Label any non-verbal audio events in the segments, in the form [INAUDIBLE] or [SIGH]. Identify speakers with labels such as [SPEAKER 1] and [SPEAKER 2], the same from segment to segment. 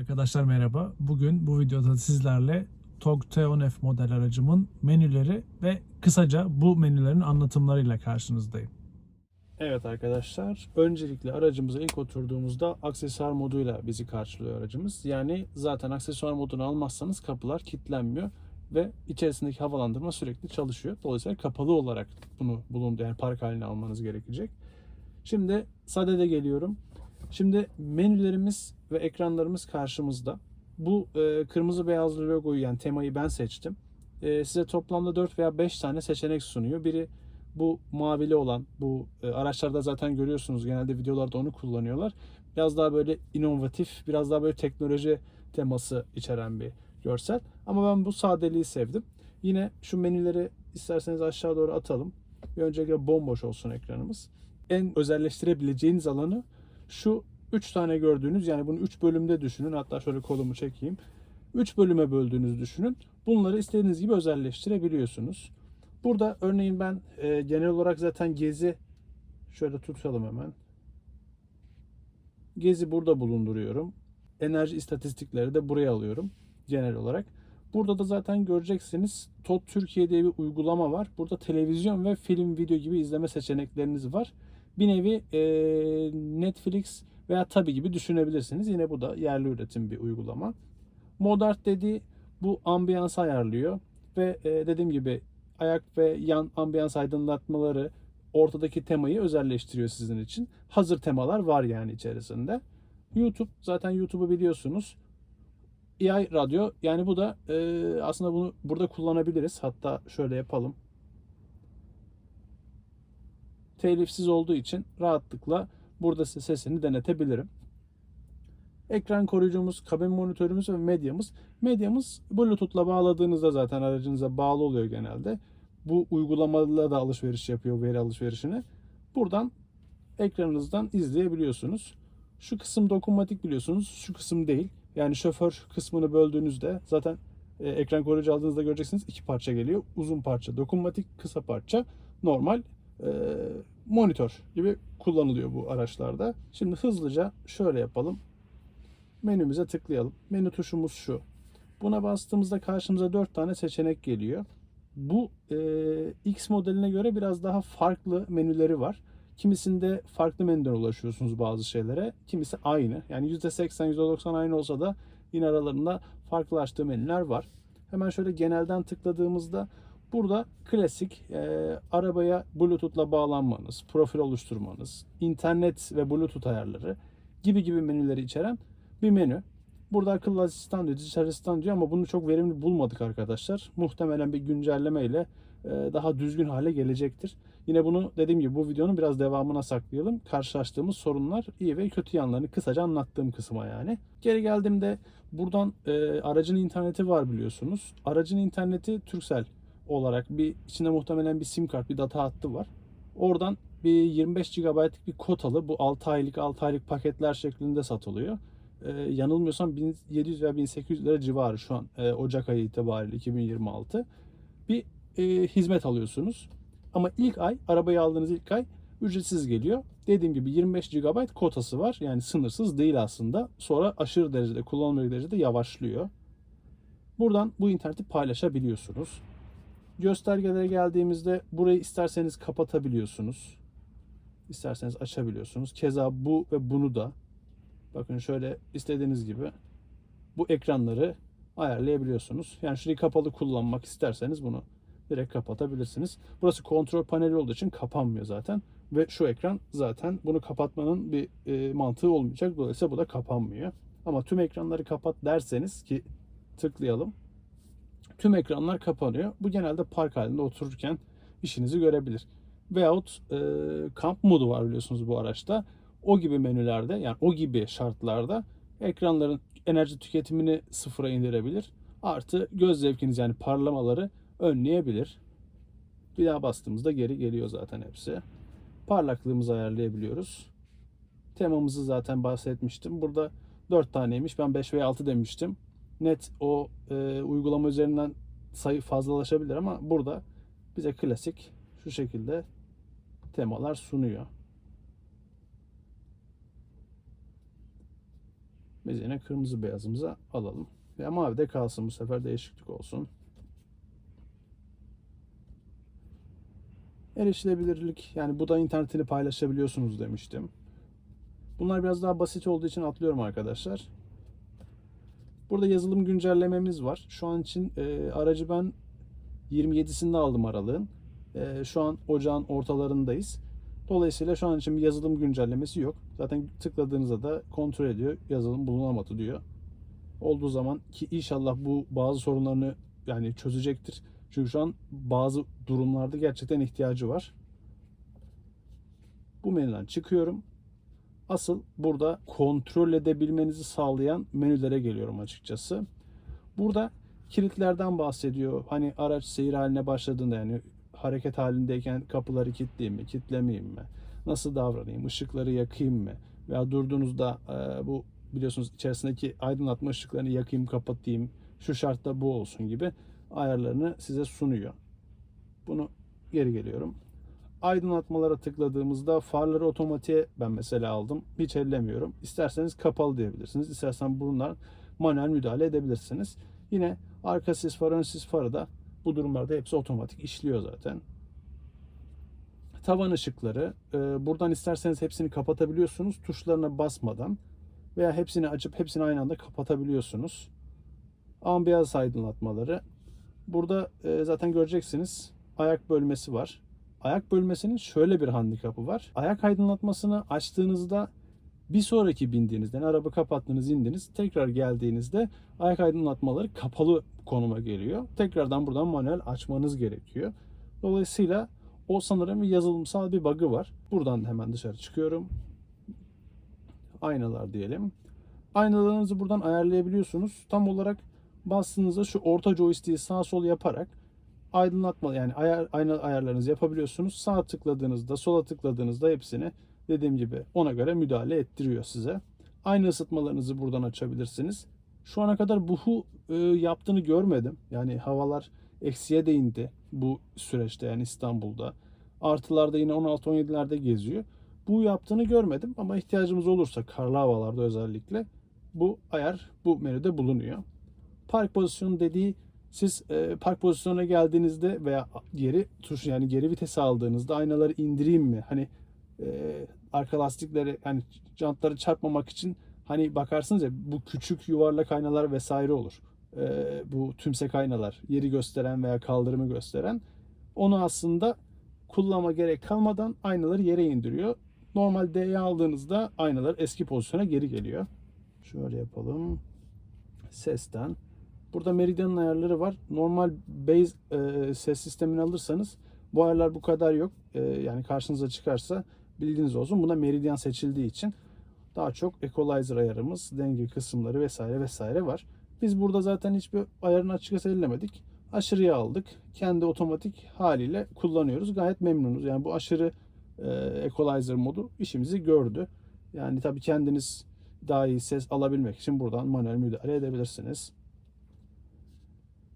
[SPEAKER 1] Arkadaşlar merhaba. Bugün bu videoda sizlerle TOG Teonef model aracımın menüleri ve kısaca bu menülerin anlatımlarıyla karşınızdayım. Evet arkadaşlar, öncelikle aracımıza ilk oturduğumuzda aksesuar moduyla bizi karşılıyor aracımız. Yani zaten aksesuar modunu almazsanız kapılar kilitlenmiyor ve içerisindeki havalandırma sürekli çalışıyor. Dolayısıyla kapalı olarak bunu bulundu yani park haline almanız gerekecek. Şimdi sadede geliyorum. Şimdi menülerimiz ve ekranlarımız karşımızda. Bu e, kırmızı beyazlı logoyu yani temayı ben seçtim. E, size toplamda 4 veya 5 tane seçenek sunuyor. Biri bu mavili olan, bu e, araçlarda zaten görüyorsunuz genelde videolarda onu kullanıyorlar. Biraz daha böyle inovatif, biraz daha böyle teknoloji teması içeren bir görsel. Ama ben bu sadeliği sevdim. Yine şu menüleri isterseniz aşağı doğru atalım. Bir öncelikle bomboş olsun ekranımız. En özelleştirebileceğiniz alanı şu 3 tane gördüğünüz yani bunu 3 bölümde düşünün. Hatta şöyle kolumu çekeyim. 3 bölüme böldüğünüz düşünün. Bunları istediğiniz gibi özelleştirebiliyorsunuz. Burada örneğin ben e, genel olarak zaten gezi şöyle tutalım hemen. Gezi burada bulunduruyorum. Enerji istatistikleri de buraya alıyorum genel olarak. Burada da zaten göreceksiniz TOT Türkiye diye bir uygulama var. Burada televizyon ve film, video gibi izleme seçenekleriniz var. Bir nevi e, Netflix veya tabi gibi düşünebilirsiniz. Yine bu da yerli üretim bir uygulama. Modart dediği bu ambiyansı ayarlıyor ve e, dediğim gibi ayak ve yan ambiyans aydınlatmaları ortadaki temayı özelleştiriyor sizin için. Hazır temalar var yani içerisinde. YouTube zaten YouTube'u biliyorsunuz. AI radyo yani bu da e, aslında bunu burada kullanabiliriz. Hatta şöyle yapalım. Telifsiz olduğu için rahatlıkla burada size sesini denetebilirim. Ekran koruyucumuz, kabin monitörümüz ve medyamız. Medyamız Bluetooth'la bağladığınızda zaten aracınıza bağlı oluyor genelde. Bu uygulamalarla da alışveriş yapıyor veri alışverişini. Buradan ekranınızdan izleyebiliyorsunuz. Şu kısım dokunmatik biliyorsunuz. Şu kısım değil. Yani şoför kısmını böldüğünüzde zaten e, ekran koruyucu aldığınızda göreceksiniz iki parça geliyor. Uzun parça dokunmatik, kısa parça normal e, monitör gibi kullanılıyor bu araçlarda. Şimdi hızlıca şöyle yapalım. Menümüze tıklayalım. Menü tuşumuz şu. Buna bastığımızda karşımıza 4 tane seçenek geliyor. Bu e, X modeline göre biraz daha farklı menüleri var. Kimisinde farklı menüden ulaşıyorsunuz bazı şeylere. Kimisi aynı. Yani %80, %90 aynı olsa da yine aralarında farklılaştığı menüler var. Hemen şöyle genelden tıkladığımızda burada klasik e, arabaya Bluetooth'la bağlanmanız, profil oluşturmanız, internet ve Bluetooth ayarları gibi gibi menüleri içeren bir menü. Burada akıllı asistan diyor, dijital asistan diyor ama bunu çok verimli bulmadık arkadaşlar. Muhtemelen bir güncelleme ile e, daha düzgün hale gelecektir. Yine bunu dediğim gibi bu videonun biraz devamına saklayalım. Karşılaştığımız sorunlar iyi ve kötü yanlarını kısaca anlattığım kısma yani. Geri geldiğimde buradan e, aracın interneti var biliyorsunuz. Aracın interneti Turkcell olarak bir içinde muhtemelen bir sim kart, bir data hattı var. Oradan bir 25 GB'lık bir kotalı bu 6 aylık 6 aylık paketler şeklinde satılıyor. Ee, yanılmıyorsam 1700 veya 1800 lira civarı şu an e, Ocak ayı itibariyle 2026 bir e, hizmet alıyorsunuz. Ama ilk ay arabayı aldığınız ilk ay ücretsiz geliyor. Dediğim gibi 25 GB kotası var. Yani sınırsız değil aslında. Sonra aşırı derecede kullanılır derecede yavaşlıyor. Buradan bu interneti paylaşabiliyorsunuz. Göstergelere geldiğimizde burayı isterseniz kapatabiliyorsunuz. İsterseniz açabiliyorsunuz. Keza bu ve bunu da bakın şöyle istediğiniz gibi bu ekranları ayarlayabiliyorsunuz. Yani şurayı kapalı kullanmak isterseniz bunu direkt kapatabilirsiniz. Burası kontrol paneli olduğu için kapanmıyor zaten. Ve şu ekran zaten bunu kapatmanın bir e, mantığı olmayacak. Dolayısıyla bu da kapanmıyor. Ama tüm ekranları kapat derseniz ki tıklayalım. Tüm ekranlar kapanıyor. Bu genelde park halinde otururken işinizi görebilir. Veyahut e, kamp modu var biliyorsunuz bu araçta. O gibi menülerde yani o gibi şartlarda ekranların enerji tüketimini sıfıra indirebilir. Artı göz zevkiniz yani parlamaları önleyebilir. Bir daha bastığımızda geri geliyor zaten hepsi. Parlaklığımızı ayarlayabiliyoruz. Temamızı zaten bahsetmiştim. Burada 4 taneymiş. Ben 5 veya 6 demiştim. Net o e, uygulama üzerinden sayı fazlalaşabilir ama burada bize klasik şu şekilde temalar sunuyor. Biz yine kırmızı beyazımıza alalım. Ve mavi de kalsın bu sefer değişiklik olsun. Erişilebilirlik yani bu da internetini paylaşabiliyorsunuz demiştim. Bunlar biraz daha basit olduğu için atlıyorum arkadaşlar. Burada yazılım güncellememiz var. Şu an için e, aracı ben 27'sinde aldım aralığın. E, şu an ocağın ortalarındayız. Dolayısıyla şu an için bir yazılım güncellemesi yok. Zaten tıkladığınızda da kontrol ediyor. Yazılım bulunamadı diyor. Olduğu zaman ki inşallah bu bazı sorunlarını yani çözecektir. Çünkü şu an bazı durumlarda gerçekten ihtiyacı var. Bu menüden çıkıyorum. Asıl burada kontrol edebilmenizi sağlayan menülere geliyorum açıkçası. Burada kilitlerden bahsediyor. Hani araç seyir haline başladığında yani hareket halindeyken kapıları kilitleyeyim mi, kilitlemeyeyim mi? Nasıl davranayım? Işıkları yakayım mı? Veya durduğunuzda e, bu biliyorsunuz içerisindeki aydınlatma ışıklarını yakayım, kapatayım. Şu şartta bu olsun gibi ayarlarını size sunuyor. Bunu geri geliyorum. Aydınlatmalara tıkladığımızda farları otomatiğe ben mesela aldım. Hiç ellemiyorum. İsterseniz kapalı diyebilirsiniz. İstersen bunlar manuel müdahale edebilirsiniz. Yine arka sis farı, ön sis farı da bu durumlarda hepsi otomatik işliyor zaten. Tavan ışıkları. e, Buradan isterseniz hepsini kapatabiliyorsunuz. Tuşlarına basmadan veya hepsini açıp hepsini aynı anda kapatabiliyorsunuz. Ambiyans aydınlatmaları. Burada e, zaten göreceksiniz ayak bölmesi var. Ayak bölmesinin şöyle bir handikapı var. Ayak aydınlatmasını açtığınızda bir sonraki bindiğinizde yani araba kapattınız indiniz tekrar geldiğinizde ayak aydınlatmaları kapalı konuma geliyor. Tekrardan buradan manuel açmanız gerekiyor. Dolayısıyla o sanırım bir yazılımsal bir bug'ı var. Buradan hemen dışarı çıkıyorum. Aynalar diyelim. Aynalarınızı buradan ayarlayabiliyorsunuz. Tam olarak bastığınızda şu orta joystick'i sağ sol yaparak aydınlatma yani ayar, ayna ayarlarınızı yapabiliyorsunuz. Sağ tıkladığınızda, sola tıkladığınızda hepsini dediğim gibi ona göre müdahale ettiriyor size. Ayna ısıtmalarınızı buradan açabilirsiniz. Şu ana kadar buhu e, yaptığını görmedim. Yani havalar eksiye de indi bu süreçte yani İstanbul'da. Artılarda yine 16-17'lerde geziyor. Bu yaptığını görmedim ama ihtiyacımız olursa karlı havalarda özellikle bu ayar bu menüde bulunuyor. Park pozisyonu dediği siz e, park pozisyonuna geldiğinizde veya geri tuş yani geri vites aldığınızda aynaları indireyim mi? Hani e, arka lastikleri hani jantları çarpmamak için hani bakarsınız ya bu küçük yuvarlak aynalar vesaire olur. E, bu tümsek aynalar yeri gösteren veya kaldırımı gösteren onu aslında kullanma gerek kalmadan aynaları yere indiriyor. Normal D'ye aldığınızda aynalar eski pozisyona geri geliyor. Şöyle yapalım. Sesten. Burada Meridian'ın ayarları var. Normal base e, ses sistemini alırsanız bu ayarlar bu kadar yok. E, yani karşınıza çıkarsa bilginiz olsun. Buna Meridian seçildiği için daha çok equalizer ayarımız, denge kısımları vesaire vesaire var. Biz burada zaten hiçbir ayarını açıkçası ellemedik. Aşırıya aldık. Kendi otomatik haliyle kullanıyoruz. Gayet memnunuz. Yani bu aşırı e, equalizer modu işimizi gördü. Yani tabii kendiniz daha iyi ses alabilmek için buradan manuel müdahale edebilirsiniz.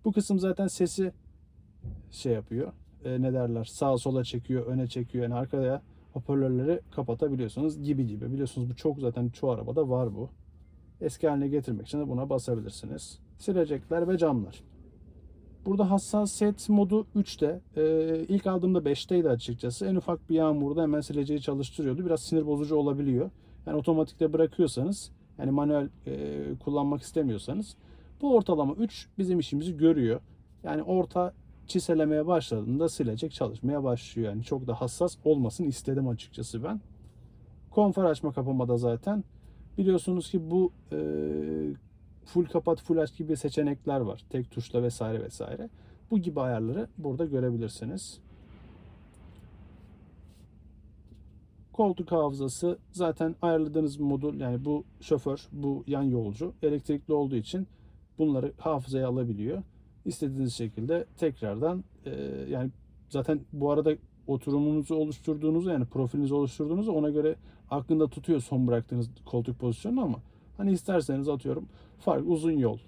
[SPEAKER 1] Bu kısım zaten sesi şey yapıyor. E, ne derler? Sağa sola çekiyor, öne çekiyor. Yani arkaya hoparlörleri kapatabiliyorsunuz gibi gibi. Biliyorsunuz bu çok zaten çoğu arabada var bu. Eski haline getirmek için de buna basabilirsiniz. Silecekler ve camlar. Burada hassasiyet modu 3'te. Ee, ilk aldığımda 5'teydi açıkçası. En ufak bir yağmurda hemen sileceği çalıştırıyordu. Biraz sinir bozucu olabiliyor. Yani otomatikte bırakıyorsanız, yani manuel e, kullanmak istemiyorsanız bu ortalama 3 bizim işimizi görüyor. Yani orta çiselemeye başladığında silecek çalışmaya başlıyor. Yani çok da hassas olmasın istedim açıkçası ben. Konfor açma kapamada zaten. Biliyorsunuz ki bu e, full kapat full aç gibi seçenekler var. Tek tuşla vesaire vesaire. Bu gibi ayarları burada görebilirsiniz. Koltuk hafızası zaten ayarladığınız modul yani bu şoför, bu yan yolcu elektrikli olduğu için bunları hafızaya alabiliyor. İstediğiniz şekilde tekrardan e, yani zaten bu arada oturumunuzu oluşturduğunuzda yani profilinizi oluşturduğunuzda ona göre aklında tutuyor son bıraktığınız koltuk pozisyonunu ama hani isterseniz atıyorum fark uzun yol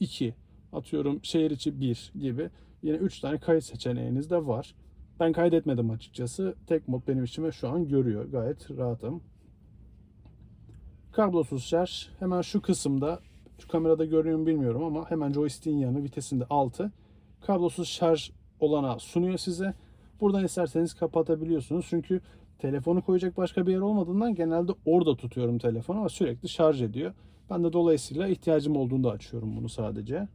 [SPEAKER 1] 2 atıyorum şehir içi 1 gibi yine 3 tane kayıt seçeneğiniz de var. Ben kaydetmedim açıkçası. Tek mod benim işime şu an görüyor. Gayet rahatım. Kablosuz şarj hemen şu kısımda şu kamerada görünüyor mu bilmiyorum ama hemen joystick'in yanı vitesinde altı kablosuz şarj olanağı sunuyor size. Buradan isterseniz kapatabiliyorsunuz. Çünkü telefonu koyacak başka bir yer olmadığından genelde orada tutuyorum telefonu ama sürekli şarj ediyor. Ben de dolayısıyla ihtiyacım olduğunda açıyorum bunu sadece.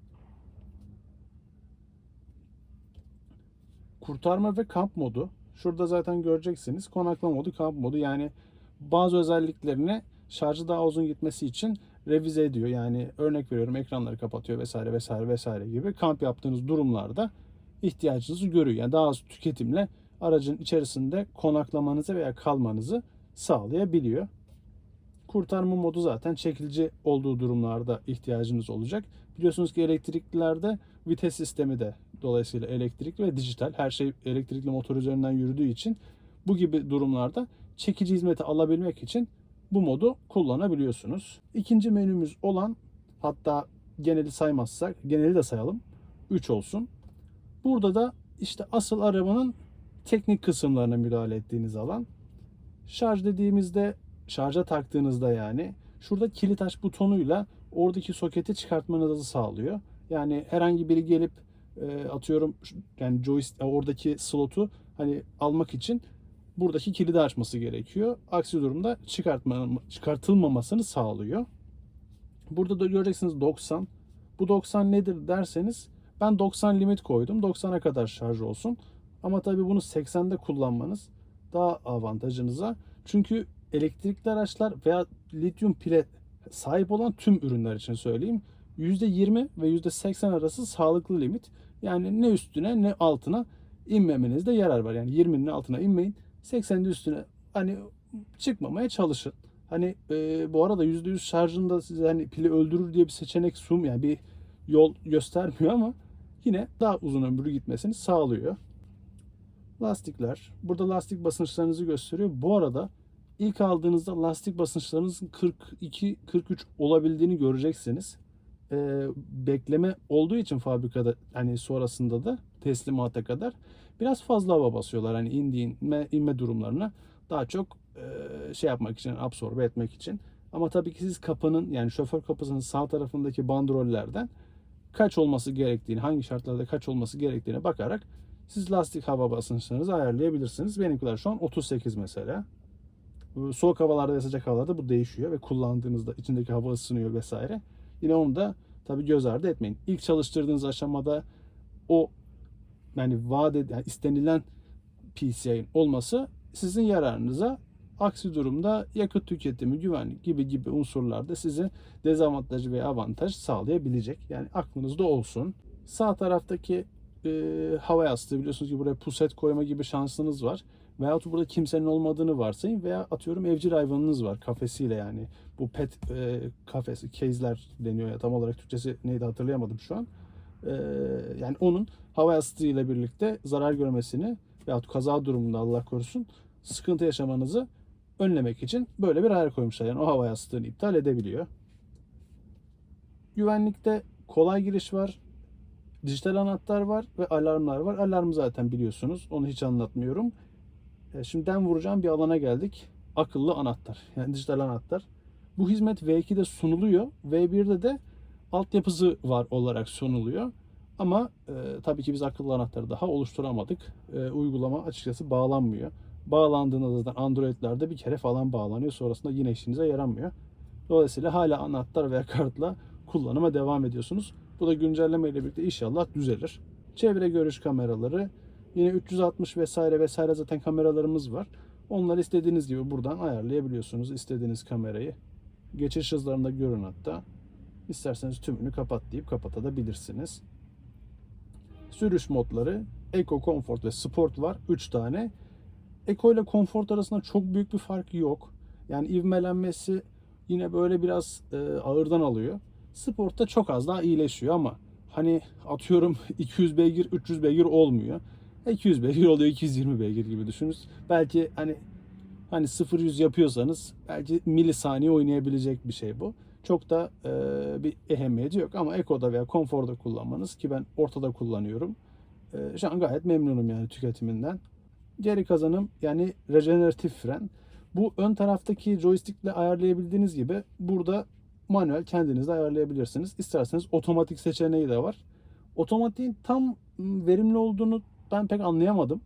[SPEAKER 1] Kurtarma ve kamp modu. Şurada zaten göreceksiniz. Konaklama modu, kamp modu. Yani bazı özelliklerini şarjı daha uzun gitmesi için revize ediyor. Yani örnek veriyorum ekranları kapatıyor vesaire vesaire vesaire gibi kamp yaptığınız durumlarda ihtiyacınızı görüyor. Yani daha az tüketimle aracın içerisinde konaklamanızı veya kalmanızı sağlayabiliyor. Kurtarma modu zaten çekici olduğu durumlarda ihtiyacınız olacak. Biliyorsunuz ki elektriklerde vites sistemi de dolayısıyla elektrikli ve dijital her şey elektrikli motor üzerinden yürüdüğü için bu gibi durumlarda çekici hizmeti alabilmek için bu modu kullanabiliyorsunuz. İkinci menümüz olan hatta geneli saymazsak geneli de sayalım 3 olsun. Burada da işte asıl arabanın teknik kısımlarına müdahale ettiğiniz alan. Şarj dediğimizde şarja taktığınızda yani şurada kilit aç butonuyla oradaki soketi çıkartmanızı sağlıyor. Yani herhangi biri gelip e, atıyorum yani joystick oradaki slotu hani almak için buradaki kilidi açması gerekiyor. Aksi durumda çıkartma, çıkartılmamasını sağlıyor. Burada da göreceksiniz 90. Bu 90 nedir derseniz ben 90 limit koydum. 90'a kadar şarj olsun. Ama tabii bunu 80'de kullanmanız daha avantajınıza. Çünkü elektrikli araçlar veya lityum pile sahip olan tüm ürünler için söyleyeyim. %20 ve %80 arası sağlıklı limit. Yani ne üstüne ne altına inmemenizde yarar var. Yani 20'nin altına inmeyin. 80'in üstüne hani çıkmamaya çalışın. Hani e, bu arada %100 şarjında size hani pili öldürür diye bir seçenek sun yani bir yol göstermiyor ama yine daha uzun ömürlü gitmesini sağlıyor. Lastikler. Burada lastik basınçlarınızı gösteriyor. Bu arada ilk aldığınızda lastik basınçlarınızın 42-43 olabildiğini göreceksiniz. Ee, bekleme olduğu için fabrikada hani sonrasında da teslimata kadar biraz fazla hava basıyorlar. Hani indiğinme inme durumlarına daha çok e, şey yapmak için, absorbe etmek için. Ama tabii ki siz kapının yani şoför kapısının sağ tarafındaki bandrollerden kaç olması gerektiğini, hangi şartlarda kaç olması gerektiğine bakarak siz lastik hava basınçlarınızı ayarlayabilirsiniz. Benimkiler şu an 38 mesela. Soğuk havalarda ve sıcak havalarda bu değişiyor ve kullandığınızda içindeki hava ısınıyor vesaire. Yine onu da tabii göz ardı etmeyin. İlk çalıştırdığınız aşamada o yani vaat yani istenilen PCI'nin olması sizin yararınıza aksi durumda yakıt tüketimi, güvenlik gibi gibi unsurlarda size dezavantaj veya avantaj sağlayabilecek. Yani aklınızda olsun. Sağ taraftaki e, hava yastığı biliyorsunuz ki buraya puset koyma gibi şansınız var. Veyahut burada kimsenin olmadığını varsayın veya atıyorum evcil hayvanınız var kafesiyle yani. Bu pet e, kafesi, case'ler deniyor ya tam olarak Türkçesi neydi hatırlayamadım şu an. E, yani onun hava yastığıyla birlikte zarar görmesini veyahut kaza durumunda Allah korusun sıkıntı yaşamanızı önlemek için böyle bir ayar koymuşlar. Yani o hava yastığını iptal edebiliyor. Güvenlikte kolay giriş var. Dijital anahtar var ve alarmlar var. Alarmı zaten biliyorsunuz. Onu hiç anlatmıyorum. E, Şimdi den vuracağım bir alana geldik. Akıllı anahtar. Yani dijital anahtar. Bu hizmet V2'de sunuluyor. V1'de de altyapısı var olarak sunuluyor. Ama e, tabii ki biz akıllı anahtarı daha oluşturamadık. E, uygulama açıkçası bağlanmıyor. Bağlandığında zaten Android'lerde bir kere falan bağlanıyor. Sonrasında yine işinize yaramıyor. Dolayısıyla hala anahtar veya kartla kullanıma devam ediyorsunuz. Bu da güncelleme ile birlikte inşallah düzelir. Çevre görüş kameraları, yine 360 vesaire vesaire zaten kameralarımız var. Onları istediğiniz gibi buradan ayarlayabiliyorsunuz. istediğiniz kamerayı. Geçiş hızlarında görün hatta. İsterseniz tümünü kapat deyip kapatabilirsiniz. Sürüş modları Eco, Comfort ve Sport var. 3 tane. Eco ile Comfort arasında çok büyük bir fark yok. Yani ivmelenmesi yine böyle biraz e, ağırdan alıyor. Sport'ta çok az daha iyileşiyor ama hani atıyorum [LAUGHS] 200 beygir 300 beygir olmuyor. 200 beygir oluyor 220 beygir gibi düşünün. Belki hani hani 0-100 yapıyorsanız belki milisaniye oynayabilecek bir şey bu. Çok da e, bir ehemmiyeti yok ama Eco'da veya Comfort'da kullanmanız ki ben ortada kullanıyorum. E, şu an gayet memnunum yani tüketiminden. Geri kazanım yani rejeneratif fren. Bu ön taraftaki joystickle ayarlayabildiğiniz gibi burada manuel kendiniz de ayarlayabilirsiniz. İsterseniz otomatik seçeneği de var. Otomatiğin tam verimli olduğunu ben pek anlayamadım.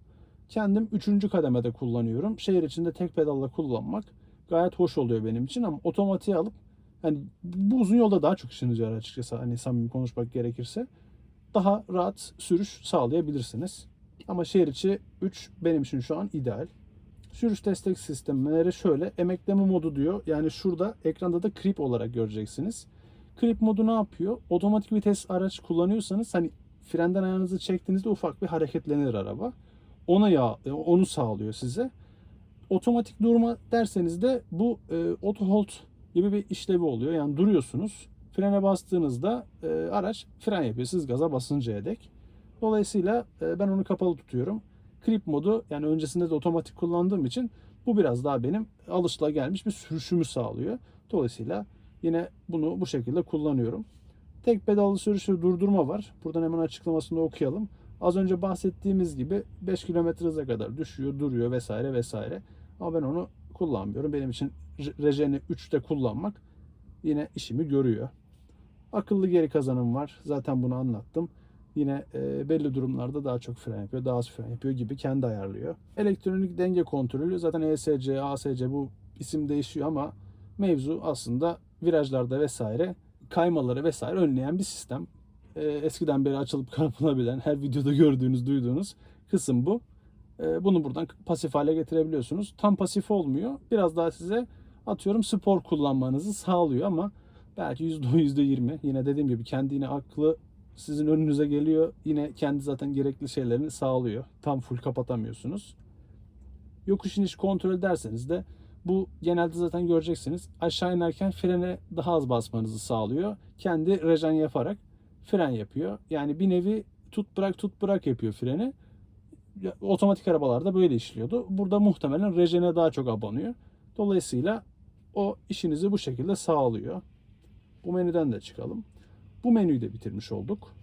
[SPEAKER 1] Kendim 3. kademede kullanıyorum. Şehir içinde tek pedalla kullanmak gayet hoş oluyor benim için ama otomatiğe alıp hani bu uzun yolda daha çok işinize yarar açıkçası hani samimi konuşmak gerekirse daha rahat sürüş sağlayabilirsiniz. Ama şehir içi 3 benim için şu an ideal. Sürüş destek sistemleri şöyle emekleme modu diyor. Yani şurada ekranda da creep olarak göreceksiniz. Creep modu ne yapıyor? Otomatik vites araç kullanıyorsanız hani frenden ayağınızı çektiğinizde ufak bir hareketlenir araba. Ona ya onu sağlıyor size. Otomatik durma derseniz de bu e, auto hold gibi bir işlevi oluyor. Yani duruyorsunuz. Frene bastığınızda e, araç fren yapıyor. Siz gaza basıncaya dek. Dolayısıyla e, ben onu kapalı tutuyorum. Creep modu yani öncesinde de otomatik kullandığım için bu biraz daha benim alışılagelmiş bir sürüşümü sağlıyor. Dolayısıyla yine bunu bu şekilde kullanıyorum. Tek pedallı sürüş ve durdurma var. Buradan hemen açıklamasını okuyalım. Az önce bahsettiğimiz gibi 5 km hıza kadar düşüyor, duruyor vesaire vesaire. Ama ben onu kullanmıyorum. Benim için Rejen'i 3'te kullanmak yine işimi görüyor. Akıllı geri kazanım var. Zaten bunu anlattım. Yine e, belli durumlarda daha çok fren yapıyor, daha az fren yapıyor gibi kendi ayarlıyor. Elektronik denge kontrolü zaten ESC, ASC bu isim değişiyor ama mevzu aslında virajlarda vesaire kaymaları vesaire önleyen bir sistem. E, eskiden beri açılıp [LAUGHS] kapanabilen, her videoda gördüğünüz, duyduğunuz kısım bu. E, bunu buradan pasif hale getirebiliyorsunuz. Tam pasif olmuyor. Biraz daha size atıyorum spor kullanmanızı sağlıyor ama belki %10, %20 yine dediğim gibi kendi yine aklı sizin önünüze geliyor. Yine kendi zaten gerekli şeylerini sağlıyor. Tam full kapatamıyorsunuz. Yokuş iniş kontrol derseniz de bu genelde zaten göreceksiniz. Aşağı inerken frene daha az basmanızı sağlıyor. Kendi rejen yaparak fren yapıyor. Yani bir nevi tut bırak tut bırak yapıyor freni. Otomatik arabalarda böyle işliyordu. Burada muhtemelen rejene daha çok abanıyor. Dolayısıyla o işinizi bu şekilde sağlıyor. Bu menüden de çıkalım. Bu menüyü de bitirmiş olduk.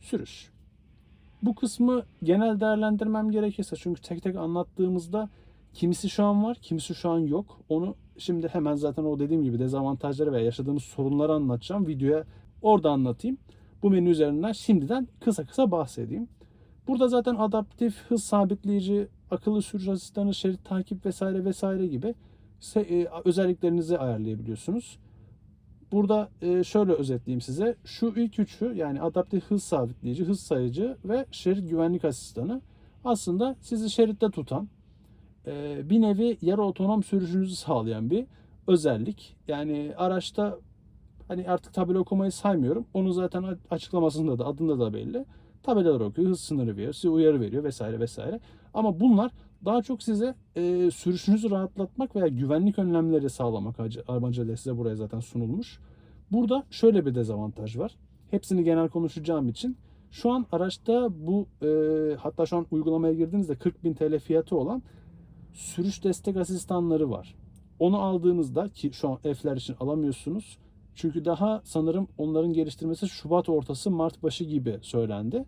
[SPEAKER 1] Sürüş. Bu kısmı genel değerlendirmem gerekirse çünkü tek tek anlattığımızda kimisi şu an var, kimisi şu an yok. Onu şimdi hemen zaten o dediğim gibi dezavantajları veya yaşadığımız sorunları anlatacağım. Videoya orada anlatayım. Bu menü üzerinden şimdiden kısa kısa bahsedeyim. Burada zaten adaptif hız sabitleyici, akıllı sürüş asistanı, şerit takip vesaire vesaire gibi e, özelliklerinizi ayarlayabiliyorsunuz. Burada e, şöyle özetleyeyim size. Şu ilk üçü yani adaptif hız sabitleyici, hız sayıcı ve şerit güvenlik asistanı aslında sizi şeritte tutan e, bir nevi yarı otonom sürüşünüzü sağlayan bir özellik. Yani araçta hani artık tabela okumayı saymıyorum. Onun zaten açıklamasında da adında da belli. Tabelalar okuyor, hız sınırı veriyor, size uyarı veriyor vesaire vesaire. Ama bunlar daha çok size e, sürüşünüzü rahatlatmak veya güvenlik önlemleri sağlamak amacıyla size buraya zaten sunulmuş. Burada şöyle bir dezavantaj var. Hepsini genel konuşacağım için. Şu an araçta bu e, hatta şu an uygulamaya girdiğinizde 40.000 TL fiyatı olan sürüş destek asistanları var. Onu aldığınızda ki şu an F'ler için alamıyorsunuz. Çünkü daha sanırım onların geliştirmesi Şubat ortası Mart başı gibi söylendi.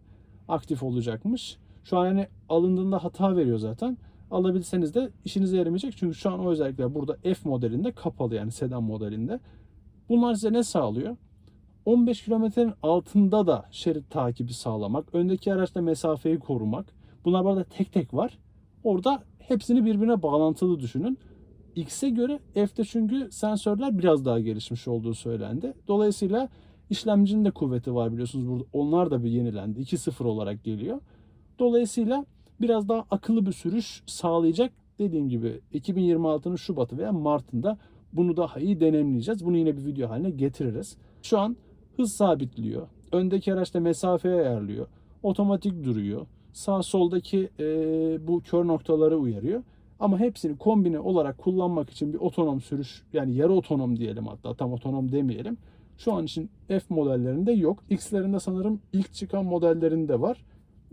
[SPEAKER 1] Aktif olacakmış. Şu an hani alındığında hata veriyor zaten. Alabilseniz de işinize yaramayacak. Çünkü şu an o özellikler burada F modelinde kapalı yani sedan modelinde. Bunlar size ne sağlıyor? 15 kilometrenin altında da şerit takibi sağlamak, öndeki araçta mesafeyi korumak. Bunlar burada tek tek var. Orada hepsini birbirine bağlantılı düşünün. X'e göre F'de çünkü sensörler biraz daha gelişmiş olduğu söylendi. Dolayısıyla işlemcinin de kuvveti var biliyorsunuz burada. Onlar da bir yenilendi. 2.0 olarak geliyor. Dolayısıyla biraz daha akıllı bir sürüş sağlayacak. Dediğim gibi 2026'nın Şubat'ı veya Mart'ında bunu daha iyi deneyimleyeceğiz. Bunu yine bir video haline getiririz. Şu an hız sabitliyor. Öndeki araçta mesafeyi ayarlıyor. Otomatik duruyor. Sağ soldaki e, bu kör noktaları uyarıyor. Ama hepsini kombine olarak kullanmak için bir otonom sürüş yani yarı otonom diyelim hatta tam otonom demeyelim. Şu an için F modellerinde yok. X'lerinde sanırım ilk çıkan modellerinde var.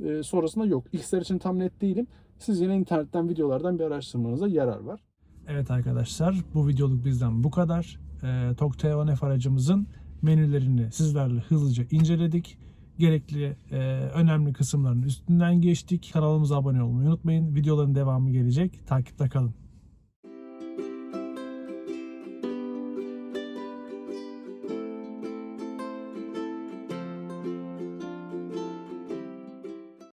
[SPEAKER 1] Ee, sonrasında yok. X'ler için tam net değilim. Siz yine internetten videolardan bir araştırmanıza yarar var. Evet arkadaşlar bu videoluk bizden bu kadar. E, Tok T10F aracımızın menülerini sizlerle hızlıca inceledik. Gerekli e, önemli kısımların üstünden geçtik. Kanalımıza abone olmayı unutmayın. Videoların devamı gelecek. Takipte kalın.